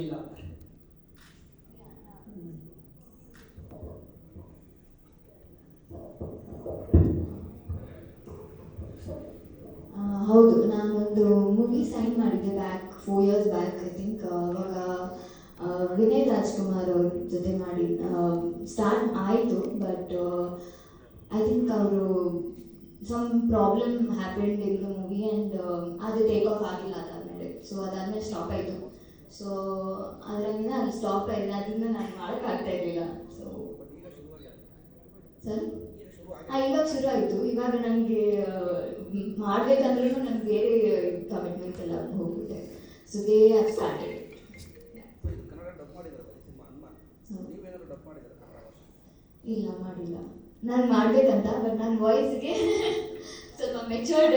ಇಲ್ಲ. ಹೌದು, ನಾನೊಂದು ಮೂವಿ ಸೈನ್ ಮಾಡಿದ್ದೆ back four years back I think ಅವಾಗ ವಿನಯ್ ರಾಜ್ಕುಮಾರ್ ಅವ್ರ ಜೊತೆ ಮಾಡಿ ಸ್ಟಾರ್ಟ್ ಆಯಿತು ಬಟ್ ಐ ಥಿಂಕ್ ಅವರು some problem happened in the movie and ಅದು ಟೇಕ್ ಆಫ್ ಆಗಿಲ್ಲ ಅದಾದಮೇಲೆ. ಸೊ ಅದಾದಮೇಲೆ ಸ್ಟಾಪ್ ಆಯಿತು. ಸೊ ಅದರಿಂದ ಅಲ್ಲಿ ಸ್ಟಾಪ್ ಆಗಿದೆ ಅದರಿಂದ ನಾನು ಮಾಡೋಕ್ಕಾಗ್ತಾ ಇರಲಿಲ್ಲ. So sir? ಹಾಂ ಇವಾಗ ಶುರು ಆಯಿತು. ಇವಾಗ ನನಗೆ ಮಾಡಬೇಕಂದ್ರೂ ನನಗೆ ಬೇರೆ ಕಮಿಟ್ಮೆಂಟ್ಸ್ ಎಲ್ಲ ಹೋಗ್ಬಿಟ್ಟೆ. ಸೊ ದೇ ಆರ್ ಸ್ಟಾರ್ಟೆಡ್ ಇಲ್ಲ ಮಾಡಿಲ್ಲ. ನಾನು ಮಾಡಬೇಕಂತ ಬಟ್ ನನ್ನ ವಾಯ್ಸ್ಗೆ ಸ್ವಲ್ಪ ಮೆಚೂರ್ಡ್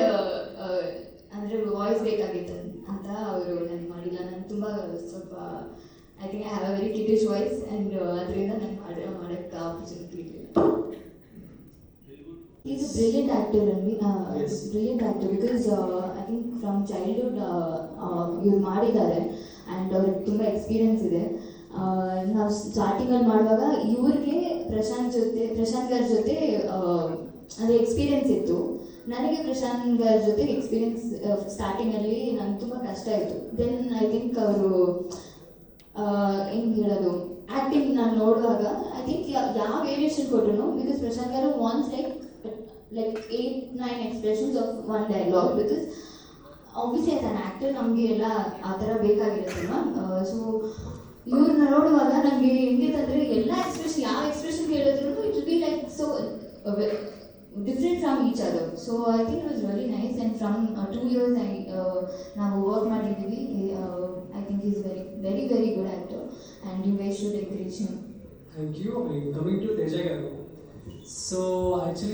ಅಂದರೆ ವಾಯ್ಸ್ ಬೇಕಾಗಿತ್ತು ಅಂತ ಅವರು ನನಗೆ ಮಾಡಿಲ್ಲ ನಾನು ತುಂಬ ಸ್ವಲ್ಪ I think I have a very kiddish voice and ಅದರಿಂದ ನನಗೆ ಮಾಡಿ ಮಾಡೋಕ್ಕೆ ಆಪರ್ಚುನಿಟಿ ಇರಲಿಲ್ಲ. Is a brilliant actor Yes. Brilliant actor because I think from childhood ಇವ್ರು ಮಾಡಿದ್ದಾರೆ ಆ್ಯಂಡ್ ಅವ್ರಿಗೆ ತುಂಬ ಎಕ್ಸ್ಪೀರಿಯನ್ಸ್ ಇದೆ. ನಾವು ಸ್ಟಾರ್ಟಿಂಗಲ್ಲಿ ಮಾಡುವಾಗ ಇವ್ರಿಗೆ ಪ್ರಶಾಂತ್ ಜೊತೆ ಪ್ರಶಾಂತ್ ಗಾರ್ ಜೊತೆ ಅಂದರೆ ಎಕ್ಸ್ಪೀರಿಯನ್ಸ್ ಇತ್ತು. ನನಗೆ ಪ್ರಶಾಂತ್ ಗಾರ್ ಜೊತೆ ಎಕ್ಸ್ಪೀರಿಯನ್ಸ್ ಸ್ಟಾರ್ಟಿಂಗಲ್ಲಿ ನಾನು ತುಂಬ ಕಷ್ಟ ಇತ್ತು ದೆನ್ ಐ ಥಿಂಕ್ ಅವರು ಹೆಂಗೆ ಹೇಳೋದು? ಆ್ಯಕ್ಟಿಂಗ್ ನಾನು ನೋಡುವಾಗ ಐ ಥಿಂಕ್ ಯಾವ ವೇರಿಯೇಷನ್ ಕೊಟ್ಟರು because Prashanth garu once like like eight nine expressions of one dialogue because obviously as an actor ನಮಗೆ ಎಲ್ಲ ಆ ಥರ ಬೇಕಾಗಿರುತ್ತಲ್ವ ಸೊ ಇವ್ರನ್ನ ನೋಡುವಾಗ ನನಗೆ ಹೆಂಗಿತ್ತಂದರೆ ಎಲ್ಲ ಎಕ್ಸ್ಪ್ರೆಷನ್ ಯಾವ ಎಕ್ಸ್ಪ್ರೆಷನ್ ಕೇಳಿದ್ರು it be like so different from each other so I think was very nice and from two years I ನಾವು ವರ್ಕ್ ಮಾಡಿದ್ದೀವಿ I think is very very very good actor and you why should encourage him thank you coming to Teja garu so actually